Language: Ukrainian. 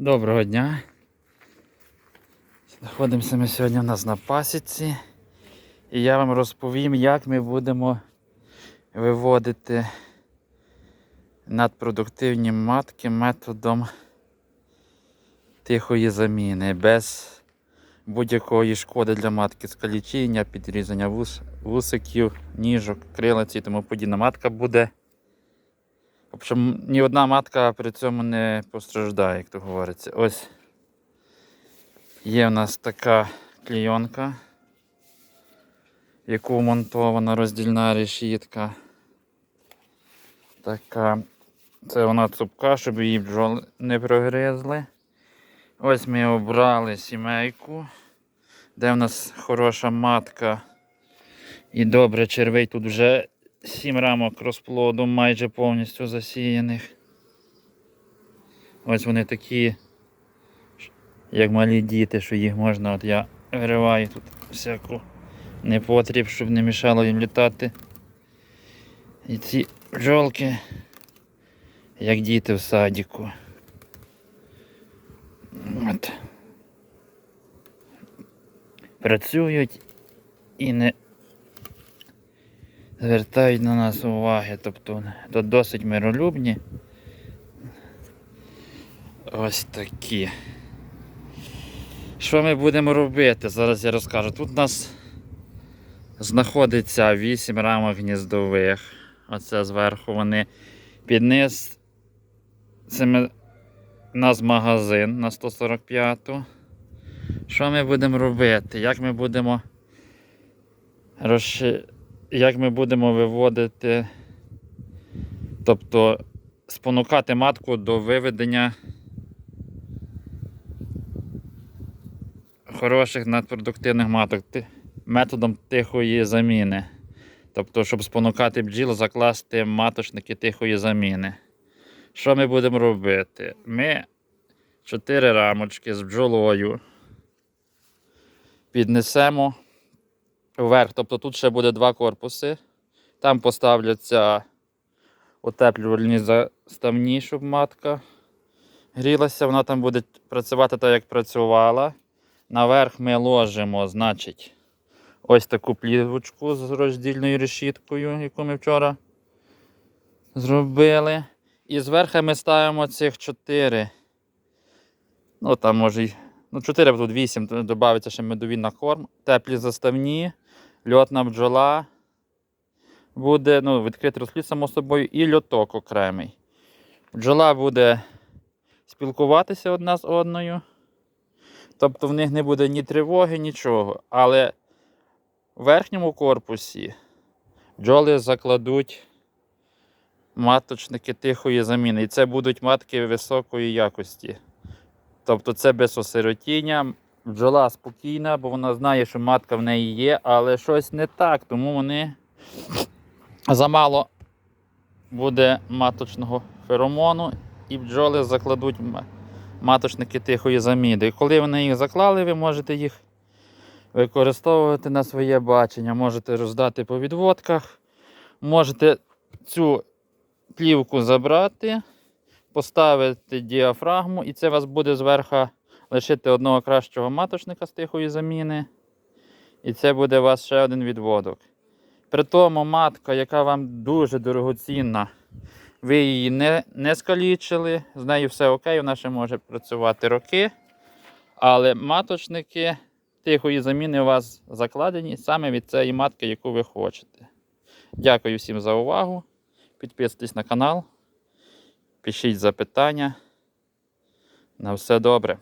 Доброго дня. Знаходимося ми сьогодні у нас на пасіці. І я вам розповім, як ми будемо виводити надпродуктивні матки методом тихої заміни, без будь-якої шкоди для матки скалічіння, підрізання вус, вусиків, ніжок, крилиць і тому подібне. Матка буде. В ні одна матка при цьому не постраждає, як то говориться. Ось є в нас така клійонка, в яку вмонтована роздільна решітка. Така. Це вона цупка, щоб її бджоли не прогризли. Ось ми обрали сімейку, де в нас хороша матка. І добре червей тут вже сім рамок розплоду майже повністю засіяних. Ось вони такі, як малі діти, що їх можна, от я вириваю тут всяку непотріб, щоб не мішало їм літати. І ці бджолки, як діти в садіку. От. Працюють і не звертають на нас уваги, тобто то досить миролюбні. Ось такі. Що ми будемо робити? Зараз я розкажу. Тут у нас знаходиться 8 рамок гніздових. Оце зверху вони під низ. Це ми... у нас магазин на 145-ту. Що ми будемо робити? Як ми будемо розши як ми будемо виводити, тобто спонукати матку до виведення хороших надпродуктивних маток методом тихої заміни. Тобто, щоб спонукати бджіл закласти маточники тихої заміни. Що ми будемо робити? Ми чотири рамочки з бджолою піднесемо вверх. Тобто тут ще буде два корпуси. Там поставляться утеплювальні заставні, щоб матка грілася. Вона там буде працювати так, як працювала. Наверх ми ложимо, значить, ось таку плівочку з роздільною решіткою, яку ми вчора зробили. І зверху ми ставимо цих чотири. Ну, там може й. Ну, 4, тут 8, додається ще медові на корм. Теплі заставні льотна бджола буде ну, відкритий розплід, само собою, і льоток окремий. Бджола буде спілкуватися одна з одною. Тобто в них не буде ні тривоги, нічого. Але в верхньому корпусі бджоли закладуть маточники тихої заміни. І це будуть матки високої якості. Тобто це без осиротіння. Бджола спокійна, бо вона знає, що матка в неї є, але щось не так, тому вони замало буде маточного феромону, і бджоли закладуть маточники тихої заміди. І коли вони їх заклали, ви можете їх використовувати на своє бачення. Можете роздати по відводках, можете цю плівку забрати, поставити діафрагму, і це вас буде зверху лишити одного кращого маточника з тихої заміни. І це буде у вас ще один відводок. При тому матка, яка вам дуже дорогоцінна, ви її не, не скалічили, з нею все окей, вона ще може працювати роки. Але маточники тихої заміни у вас закладені саме від цієї матки, яку ви хочете. Дякую всім за увагу. Підписуйтесь на канал, пишіть запитання. На все добре.